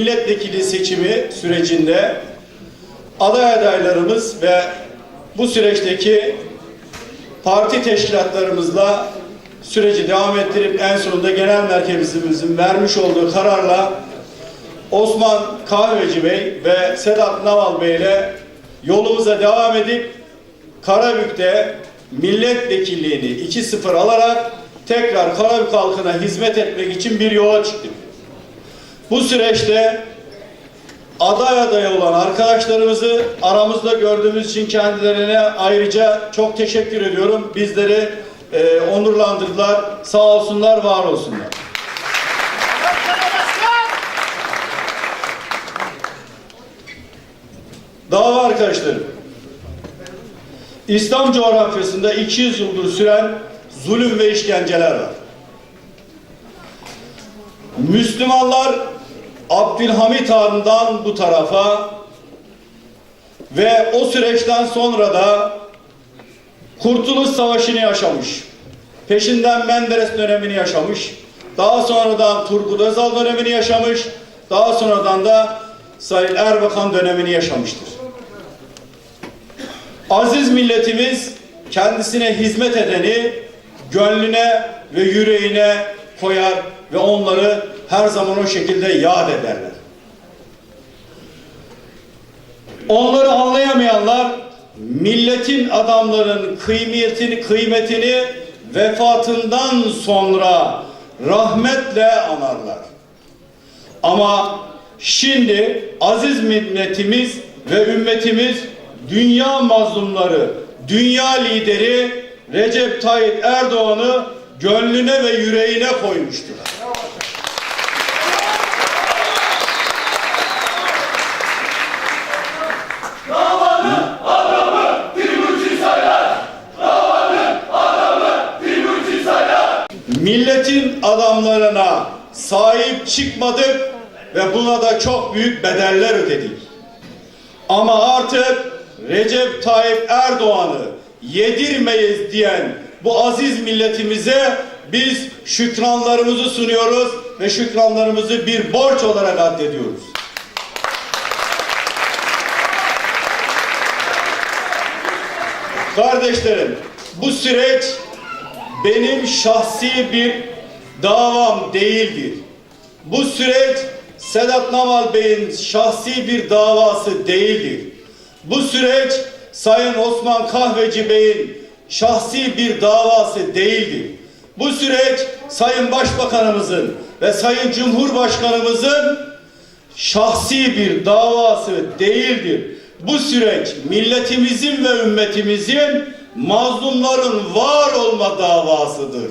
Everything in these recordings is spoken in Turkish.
2015 milletvekili seçimi sürecinde aday adaylarımız ve bu süreçteki parti teşkilatlarımızla süreci devam ettirip en sonunda genel merkezimizin vermiş olduğu kararla Osman Kahveci Bey ve Sedat Naval Bey ile yolumuza devam edip Karabük'te milletvekilliğini 2-0 alarak tekrar Karabük halkına hizmet etmek için bir yola çıktık. Bu süreçte aday adayı olan arkadaşlarımızı aramızda gördüğümüz için kendilerine ayrıca çok teşekkür ediyorum. Bizleri e, onurlandırdılar. Sağ olsunlar, var olsunlar. Dava arkadaşlarım. İslam coğrafyasında 200 yıldır süren zulüm ve işkenceler var. Müslümanlar Abdülhamit Han'dan bu tarafa ve o süreçten sonra da Kurtuluş Savaşı'nı yaşamış. Peşinden Menderes dönemini yaşamış. Daha sonradan Turgut Özal dönemini yaşamış. Daha sonradan da Sayın Erbakan dönemini yaşamıştır. Aziz milletimiz kendisine hizmet edeni gönlüne ve yüreğine koyar ve onları her zaman o şekilde yad ederler. Onları anlayamayanlar milletin adamların kıymetini kıymetini vefatından sonra rahmetle anarlar. Ama şimdi aziz milletimiz ve ümmetimiz dünya mazlumları, dünya lideri Recep Tayyip Erdoğan'ı gönlüne ve yüreğine koymuştur. Milletin adamlarına sahip çıkmadık ve buna da çok büyük bedeller ödedik. Ama artık Recep Tayyip Erdoğan'ı yedirmeyiz diyen bu aziz milletimize biz şükranlarımızı sunuyoruz ve şükranlarımızı bir borç olarak addediyoruz. Kardeşlerim, bu süreç benim şahsi bir davam değildir. Bu süreç Sedat Naval Bey'in şahsi bir davası değildir. Bu süreç Sayın Osman Kahveci Bey'in şahsi bir davası değildir. Bu süreç Sayın Başbakanımızın ve Sayın Cumhurbaşkanımızın şahsi bir davası değildir. Bu süreç milletimizin ve ümmetimizin mazlumların var olma davasıdır.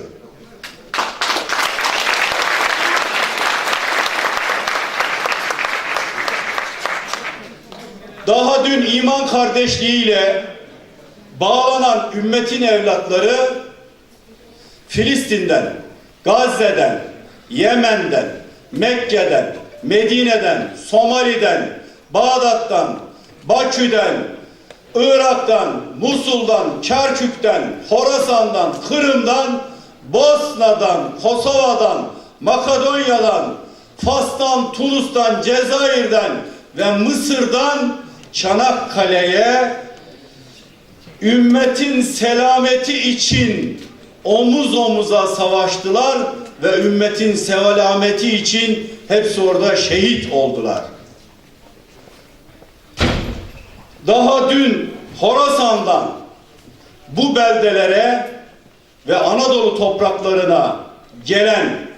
Daha dün iman kardeşliğiyle bağlanan ümmetin evlatları Filistin'den, Gazze'den, Yemen'den, Mekke'den, Medine'den, Somali'den, Bağdat'tan, Bakü'den, Irak'tan, Musul'dan, Kerkük'ten, Horasan'dan, Kırım'dan, Bosna'dan, Kosova'dan, Makedonya'dan, Fas'tan, Tunus'tan, Cezayir'den ve Mısır'dan Çanakkale'ye ümmetin selameti için omuz omuza savaştılar ve ümmetin selameti için hepsi orada şehit oldular. Daha dün Horasan'dan bu beldelere ve Anadolu topraklarına gelen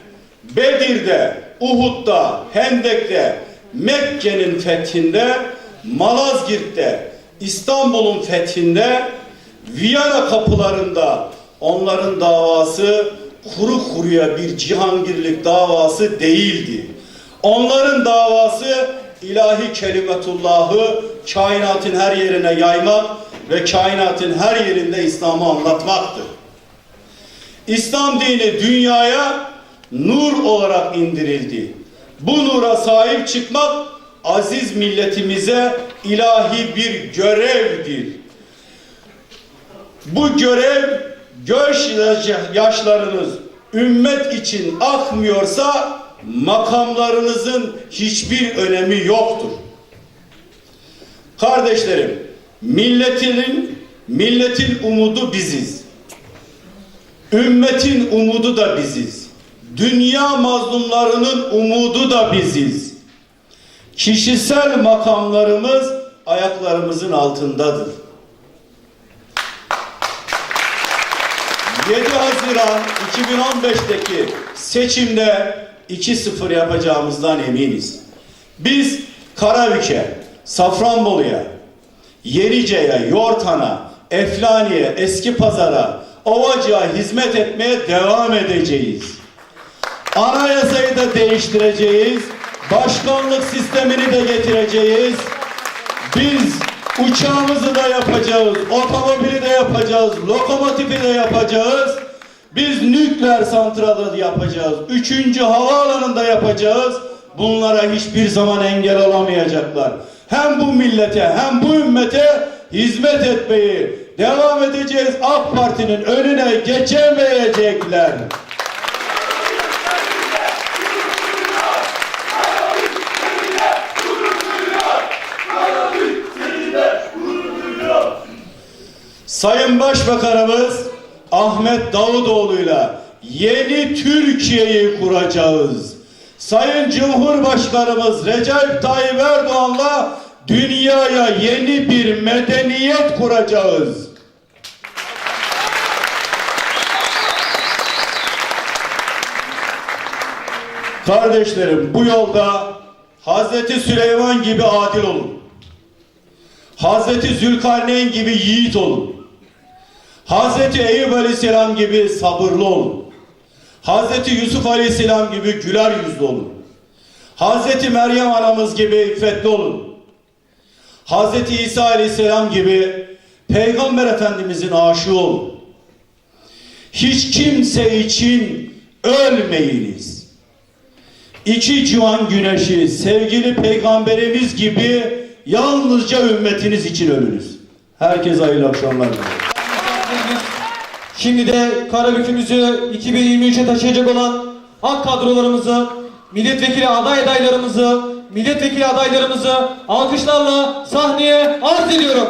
Bedir'de, Uhud'da, Hendek'te, Mekke'nin fethinde, Malazgirt'te, İstanbul'un fethinde, Viyana kapılarında onların davası kuru kuruya bir cihangirlik davası değildi. Onların davası ilahi kelimetullahı kainatın her yerine yaymak ve kainatın her yerinde İslam'ı anlatmaktır. İslam dini dünyaya nur olarak indirildi. Bu nura sahip çıkmak aziz milletimize ilahi bir görevdir. Bu görev göz yaşlarınız ümmet için akmıyorsa makamlarınızın hiçbir önemi yoktur. Kardeşlerim, milletinin milletin umudu biziz. Ümmetin umudu da biziz. Dünya mazlumlarının umudu da biziz. Kişisel makamlarımız ayaklarımızın altındadır. 7 Haziran 2015'teki seçimde 2-0 yapacağımızdan eminiz. Biz Karabük'e, Safranbolu'ya, Yenice'ye, Yortan'a, Eflani'ye, Eski Pazar'a, Ovacık'a hizmet etmeye devam edeceğiz. Anayasayı da değiştireceğiz. Başkanlık sistemini de getireceğiz. Biz uçağımızı da yapacağız, otomobili de yapacağız, lokomotifi de yapacağız. Biz nükleer santralı da yapacağız. Üçüncü havaalanında yapacağız. Bunlara hiçbir zaman engel olamayacaklar. Hem bu millete hem bu ümmete hizmet etmeyi devam edeceğiz. AK Parti'nin önüne geçemeyecekler. Sayın Başbakanımız Ahmet Davutoğlu'yla yeni Türkiye'yi kuracağız. Sayın Cumhurbaşkanımız Recep Tayyip Erdoğan'la dünyaya yeni bir medeniyet kuracağız. Kardeşlerim bu yolda Hazreti Süleyman gibi adil olun. Hazreti Zülkarneyn gibi yiğit olun. Hazreti Eyüp Aleyhisselam gibi sabırlı olun. Hazreti Yusuf Aleyhisselam gibi güler yüzlü olun. Hazreti Meryem anamız gibi iffetli olun. Hazreti İsa Aleyhisselam gibi Peygamber Efendimizin aşığı olun. Hiç kimse için ölmeyiniz. İki civan güneşi sevgili peygamberimiz gibi yalnızca ümmetiniz için ölünüz. Herkese hayırlı akşamlar. Şimdi de Karabük'ümüzü 2023'e taşıyacak olan AK kadrolarımızı, milletvekili aday adaylarımızı, milletvekili adaylarımızı alkışlarla sahneye arz ediyorum.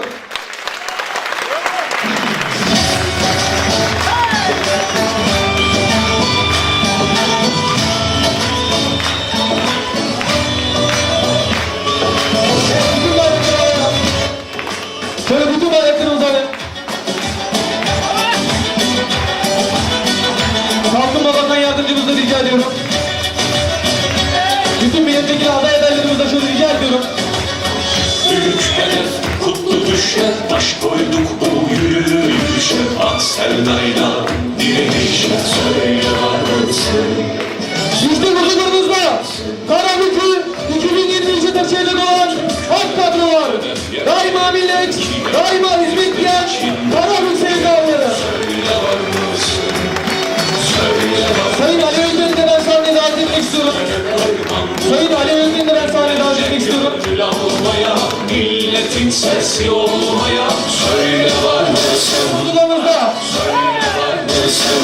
Milletin sesi olmaya Söyle var mısın? Huzurlarınızda Söyle var mısın?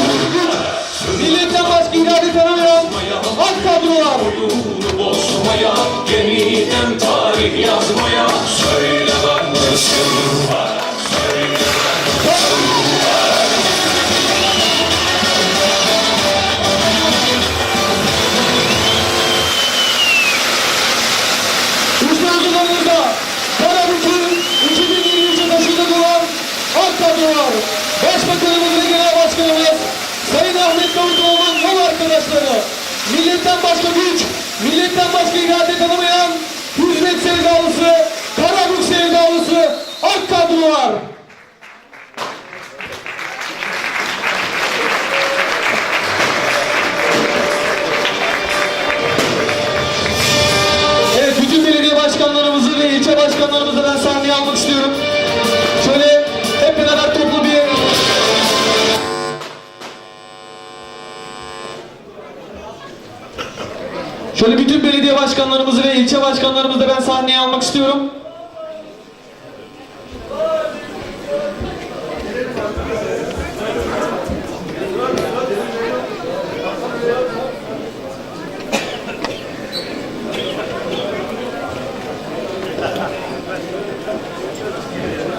milletten başka irade tanımayan AK kadrolar. Ruhunu bozmaya Yeniden tarih yazmaya Söyle var mısın? Sayın Ahmet Davutoğlu'nun yol arkadaşları. Milletten başka güç, milletten başka irade tanımayan hizmet sevdalısı, Karabük sevdalısı AK kadrolar. başkanlarımızı ve ilçe başkanlarımızı da ben sahneye almak istiyorum.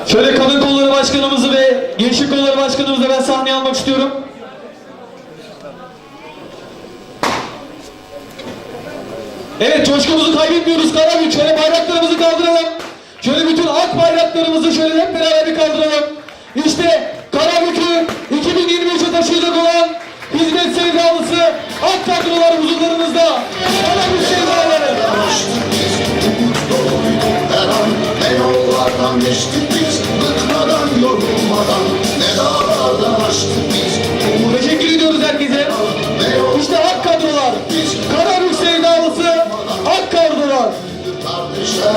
Şöyle kadın kolları başkanımızı ve gençlik kolları başkanımızı da ben sahneye almak istiyorum. Evet coşkumuzu kaybetmiyoruz Karabük. Şöyle bayraklarımızı kaldıralım. Şöyle bütün ak bayraklarımızı şöyle hep beraber bir kaldıralım. İşte Karabük'ü 2023'e taşıyacak olan hizmet sevdalısı ak kadrolar huzurlarınızda. Karabük sevdaları. Ne yollardan geçtik biz Bıkmadan yorulmadan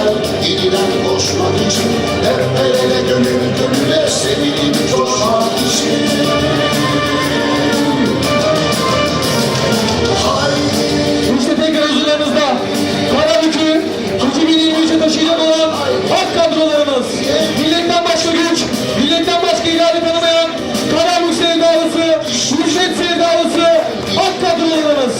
kadar koşmak için Hep el ele gönül gönüle sevinip coşmak için. İşte tekrar huzurlarınızda Karabük'ü 2023'e taşıyacak olan hak kadrolarımız. Milletten başka güç, milletten başka irade tanımayan Karabük sevdalısı, Müşet hak kadrolarımız.